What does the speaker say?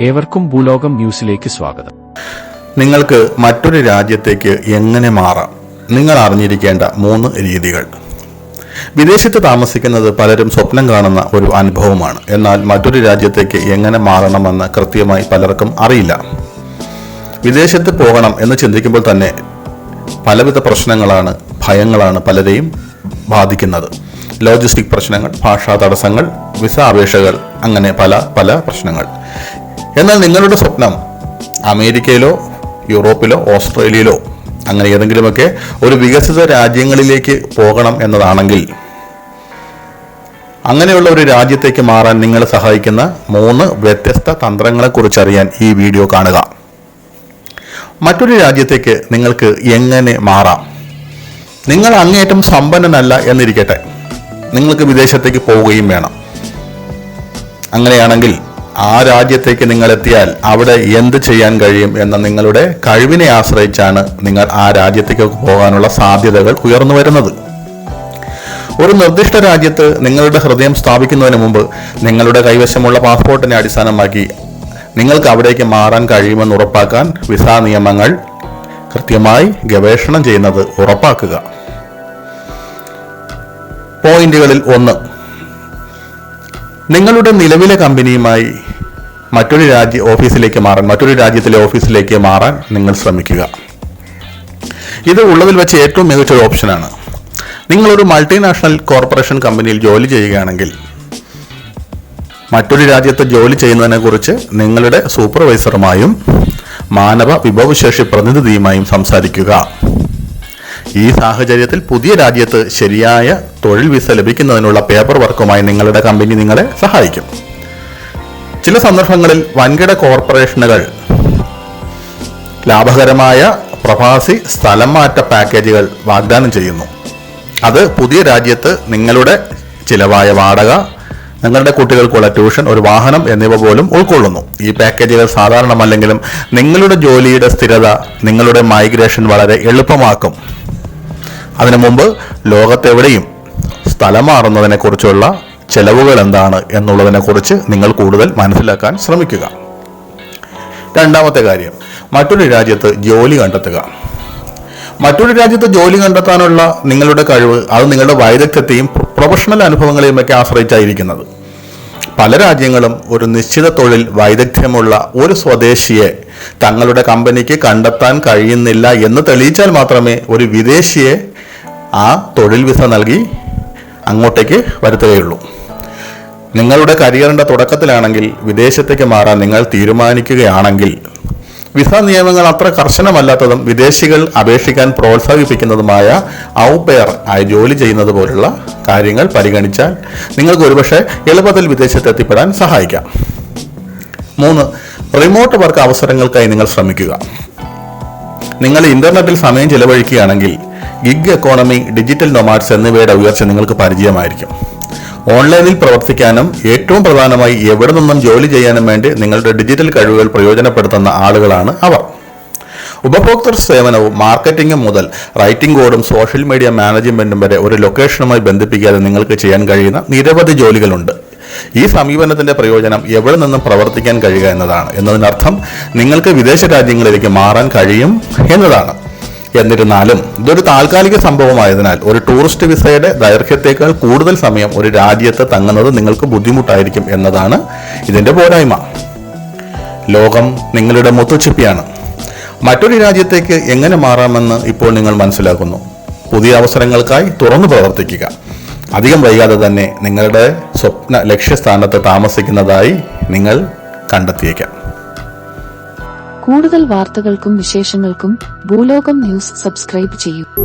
ഏവർക്കും ഭൂലോകം ന്യൂസിലേക്ക് സ്വാഗതം. നിങ്ങൾക്ക് മറ്റൊരു രാജ്യത്തേക്ക് എങ്ങനെ മാറാം? നിങ്ങൾ അറിഞ്ഞിരിക്കേണ്ട മൂന്ന് രീതികൾ. വിദേശത്ത് താമസിക്കുന്നത് പലരും സ്വപ്നം കാണുന്ന ഒരു അനുഭവമാണ്. എന്നാൽ മറ്റൊരു രാജ്യത്തേക്ക് എങ്ങനെ മാറണമെന്ന് കൃത്യമായി പലർക്കും അറിയില്ല. വിദേശത്ത് പോകണം എന്ന് ചിന്തിക്കുമ്പോൾ തന്നെ പലവിധ പ്രശ്നങ്ങളാണ് ഭയങ്ങളാണ് പലരെയും ബാധിക്കുന്നത്. ലോജിസ്റ്റിക് പ്രശ്നങ്ങൾ ഭാഷാ തടസ്സങ്ങൾ വിസ അപേക്ഷകൾ അങ്ങനെ പല പല പ്രശ്നങ്ങൾ. എന്നാൽ നിങ്ങളുടെ സ്വപ്നം അമേരിക്കയിലോ യൂറോപ്പിലോ ഓസ്ട്രേലിയയിലോ അങ്ങനെ ഏതെങ്കിലുമൊക്കെ ഒരു വികസിത രാജ്യങ്ങളിലേക്ക് പോകണം എന്നതാണെങ്കിൽ അങ്ങനെയുള്ള ഒരു രാജ്യത്തേക്ക് മാറാൻ നിങ്ങളെ സഹായിക്കുന്ന മൂന്ന് വ്യത്യസ്ത തന്ത്രങ്ങളെക്കുറിച്ച് അറിയാൻ ഈ വീഡിയോ കാണുക. മറ്റൊരു രാജ്യത്തേക്ക് നിങ്ങൾക്ക് എങ്ങനെ മാറാം? നിങ്ങൾ അങ്ങേയറ്റം സമ്പന്നനല്ല എന്നിരിക്കട്ടെ. നിങ്ങൾക്ക് വിദേശത്തേക്ക് പോവുകയും വേണം. അങ്ങനെയാണെങ്കിൽ ആ രാജ്യത്തേക്ക് നിങ്ങൾ എത്തിയാൽ അവിടെ എന്ത് ചെയ്യാൻ കഴിയും എന്ന നിങ്ങളുടെ കഴിവിനെ ആശ്രയിച്ചാണ് നിങ്ങൾ ആ രാജ്യത്തേക്ക് പോകാനുള്ള സാധ്യതകൾ ഉയർന്നു വരുന്നത്. ഒരു നിർദ്ദിഷ്ട രാജ്യത്ത് നിങ്ങളുടെ ഹൃദയം സ്ഥാപിക്കുന്നതിന് മുമ്പ് നിങ്ങളുടെ കൈവശമുള്ള പാസ്പോർട്ടിനെ അടിസ്ഥാനമാക്കി നിങ്ങൾക്ക് അവിടേക്ക് മാറാൻ കഴിയുമെന്ന് ഉറപ്പാക്കാൻ വിസ നിയമങ്ങൾ കൃത്യമായി ഗവേഷണം ചെയ്യുന്നത് ഉറപ്പാക്കുക. പോയിന്റുകളിൽ ഒന്ന്. നിങ്ങളുടെ നിലവിലെ കമ്പനിയുമായി മറ്റൊരു രാജ്യ ഓഫീസിലേക്ക് മാറാൻ മറ്റൊരു രാജ്യത്തിലെ ഓഫീസിലേക്ക് മാറാൻ നിങ്ങൾ ശ്രമിക്കുക. ഇത് ഉള്ളതിൽ വെച്ച് ഏറ്റവും മികച്ച ഒരു ഓപ്ഷനാണ്. നിങ്ങളൊരു മൾട്ടിനാഷണൽ കോർപ്പറേഷൻ കമ്പനിയിൽ ജോലി ചെയ്യുകയാണെങ്കിൽ മറ്റൊരു രാജ്യത്ത് ജോലി ചെയ്യുന്നതിനെക്കുറിച്ച് നിങ്ങളുടെ സൂപ്പർവൈസറുമായും മാനവ വിഭവശേഷി പ്രതിനിധിയുമായും സംസാരിക്കുക. ഈ സാഹചര്യത്തിൽ പുതിയ രാജ്യത്ത് ശരിയായ തൊഴിൽ വിസ ലഭിക്കുന്നതിനുള്ള പേപ്പർ വർക്കുമായി നിങ്ങളുടെ കമ്പനി നിങ്ങളെ സഹായിക്കും. ചില സന്ദർഭങ്ങളിൽ വൻകിട കോർപ്പറേഷനുകൾ ലാഭകരമായ പ്രവാസി സ്ഥലം മാറ്റ പാക്കേജുകൾ വാഗ്ദാനം ചെയ്യുന്നു. അത് പുതിയ രാജ്യത്ത് നിങ്ങളുടെ ചിലവായ വാടക നിങ്ങളുടെ കുട്ടികൾക്കുള്ള ട്യൂഷൻ ഒരു വാഹനം എന്നിവ പോലും ഉൾക്കൊള്ളുന്നു. ഈ പാക്കേജുകൾ സാധാരണമല്ലെങ്കിലും നിങ്ങളുടെ ജോലിയുടെ സ്ഥിരത നിങ്ങളുടെ മൈഗ്രേഷൻ വളരെ എളുപ്പമാക്കും. അതിനു മുമ്പ് ലോകത്തെവിടെയും സ്ഥലം മാറുന്നതിനെക്കുറിച്ചുള്ള ചെലവുകൾ എന്താണ് എന്നുള്ളതിനെക്കുറിച്ച് നിങ്ങൾ കൂടുതൽ മനസ്സിലാക്കാൻ ശ്രമിക്കുക. രണ്ടാമത്തെ കാര്യം മറ്റൊരു രാജ്യത്ത് ജോലി കണ്ടെത്തുക. മറ്റൊരു രാജ്യത്ത് ജോലി കണ്ടെത്താനുള്ള നിങ്ങളുടെ കഴിവ് അത് നിങ്ങളുടെ വൈദഗ്ധ്യത്തെയും പ്രൊഫഷണൽ അനുഭവങ്ങളെയും ഒക്കെ ആശ്രയിച്ചായിരിക്കുന്നത്. പല രാജ്യങ്ങളും ഒരു നിശ്ചിത തൊഴിൽ വൈദഗ്ധ്യമുള്ള ഒരു സ്വദേശിയെ തങ്ങളുടെ കമ്പനിക്ക് കണ്ടെത്താൻ കഴിയുന്നില്ല എന്ന് തെളിയിച്ചാൽ മാത്രമേ ഒരു വിദേശിയെ ആ തൊഴിൽ വിസ നൽകി അങ്ങോട്ടേക്ക് വരുത്തുകയുള്ളൂ. നിങ്ങളുടെ കരിയറിന്റെ തുടക്കത്തിലാണെങ്കിൽ വിദേശത്തേക്ക് മാറാൻ നിങ്ങൾ തീരുമാനിക്കുകയാണെങ്കിൽ വിസ നിയമങ്ങൾ അത്ര കർശനമല്ലാത്തതും വിദേശികൾ അപേക്ഷിക്കാൻ പ്രോത്സാഹിപ്പിക്കുന്നതുമായ ഔപെയർ ആയി ജോലി ചെയ്യുന്നത് പോലുള്ള കാര്യങ്ങൾ പരിഗണിച്ചാൽ നിങ്ങൾക്ക് ഒരുപക്ഷെ എളുപ്പത്തിൽ വിദേശത്ത് എത്തിപ്പെടാൻ സഹായിക്കാം. മൂന്ന് റിമോട്ട് വർക്ക് അവസരങ്ങൾക്കായി നിങ്ങൾ ശ്രമിക്കുക. നിങ്ങൾ ഇന്റർനെറ്റിൽ സമയം ചിലവഴിക്കുകയാണെങ്കിൽ ഗിഗ് എക്കോണമി ഡിജിറ്റൽ നൊമാഡ്സ് എന്നിവയുടെ ഉയർച്ച നിങ്ങൾക്ക് പരിചയമായിരിക്കും. ഓൺലൈനിൽ പ്രവർത്തിക്കാനും ഏറ്റവും പ്രധാനമായി എവിടെ നിന്നും ജോലി ചെയ്യാനും വേണ്ടി നിങ്ങളുടെ ഡിജിറ്റൽ കഴിവുകൾ പ്രയോജനപ്പെടുത്തുന്ന ആളുകളാണ് അവർ. ഉപഭോക്തൃ സേവനവും മാർക്കറ്റിംഗും മുതൽ റൈറ്റിംഗ് കോഡും സോഷ്യൽ മീഡിയ മാനേജ്മെന്റും വരെ ഒരു ലൊക്കേഷനുമായി ബന്ധിപ്പിക്കാതെ നിങ്ങൾക്ക് ചെയ്യാൻ കഴിയുന്ന നിരവധി ജോലികളുണ്ട്. ഈ സമീപനത്തിന്റെ പ്രയോജനം എവിടെ നിന്നും പ്രവർത്തിക്കാൻ കഴിയുക എന്നതാണ്. എന്നതിനർത്ഥം നിങ്ങൾക്ക് വിദേശ രാജ്യങ്ങളിലേക്ക് മാറാൻ കഴിയും എന്നതാണ്. എന്നിരുന്നാലും ഇതൊരു താൽക്കാലിക സംഭവമായതിനാൽ ഒരു ടൂറിസ്റ്റ് വിസയുടെ ദൈർഘ്യത്തേക്കാൾ കൂടുതൽ സമയം ഒരു രാജ്യത്ത് തങ്ങുന്നത് നിങ്ങൾക്ക് ബുദ്ധിമുട്ടായിരിക്കും എന്നതാണ് ഇതിന്റെ പോരായ്മ. ലോകം നിങ്ങളുടെ മുത്തുച്ചിപ്പിയാണ്. മറ്റൊരു രാജ്യത്തേക്ക് എങ്ങനെ മാറാമെന്ന് ഇപ്പോൾ നിങ്ങൾ മനസ്സിലാക്കുന്നു. പുതിയ അവസരങ്ങൾക്കായി തുറന്നു പ്രവർത്തിക്കുക. അധികം വൈകാതെ തന്നെ നിങ്ങളുടെ സ്വപ്ന ലക്ഷ്യസ്ഥാനത്ത് താമസിക്കുന്നതായി നിങ്ങൾ കണ്ടെത്തിയേക്കാം. കൂടുതൽ വാർത്തകൾക്കും വിശേഷങ്ങൾക്കും ഭൂലോകം ന്യൂസ് സബ്സ്ക്രൈബ് ചെയ്യൂ.